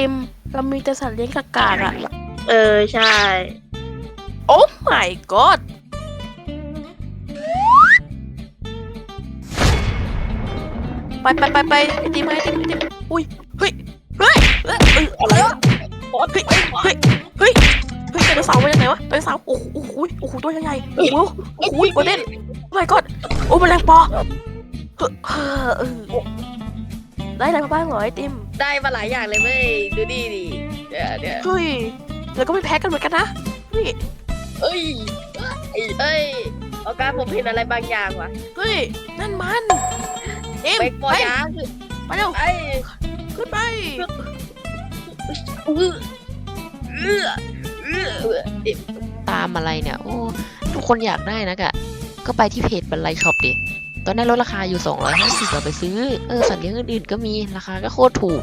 ติม เรามีแต่สัตว์เลี้ยงกากๆอะ เออใช่ โอ้ my god ไปไปไปไปไอติมไอติมไอติมอุ้ย เฮ้ย เฮ้ยเฮ้ยเฮ้ยอะไรวะเฮ้ยเฮ้ยเฮ้ยเฮ้ยไดโนเสาร์มาจากไหนวะไดโนเสาร์โอ้โหโอ้โหโอ้โหตัวใหญ่ๆโอ้โหโอ้โหโกลเด้นโอ้ my god โอ้แมลงปอเฮ้อเฮ้อเออ ได้อะไรมาบ้างเหรอไอติมได้มาหลายอย่างเลยเว้ยดูดิดิเดี๋ยวเดี๋ยวเฮ้ยแล้วก็ไม่แพ้กันเหมือนกันนะเฮ้ยเอ้ยเอ้ยเอ้ยเอาการผมเห็นอะไรบางอย่างว่ะเฮ้ยนั่นมันเอ็มไปไปก่อนยางไปเร็วไอ้ขึ้นไปอื้ออื้ออื้อเอ๊ะตามอะไรเนี่ยโอ้ทุกคนอยากได้นะกะก็ไปที่เพจบันไลช็อปดิ ก็ได้ลดราคาอยู่ 250เราไปซื้อ เออสัตว์เลี้ยงอื่นๆก็มีราคาก็โคตรถูก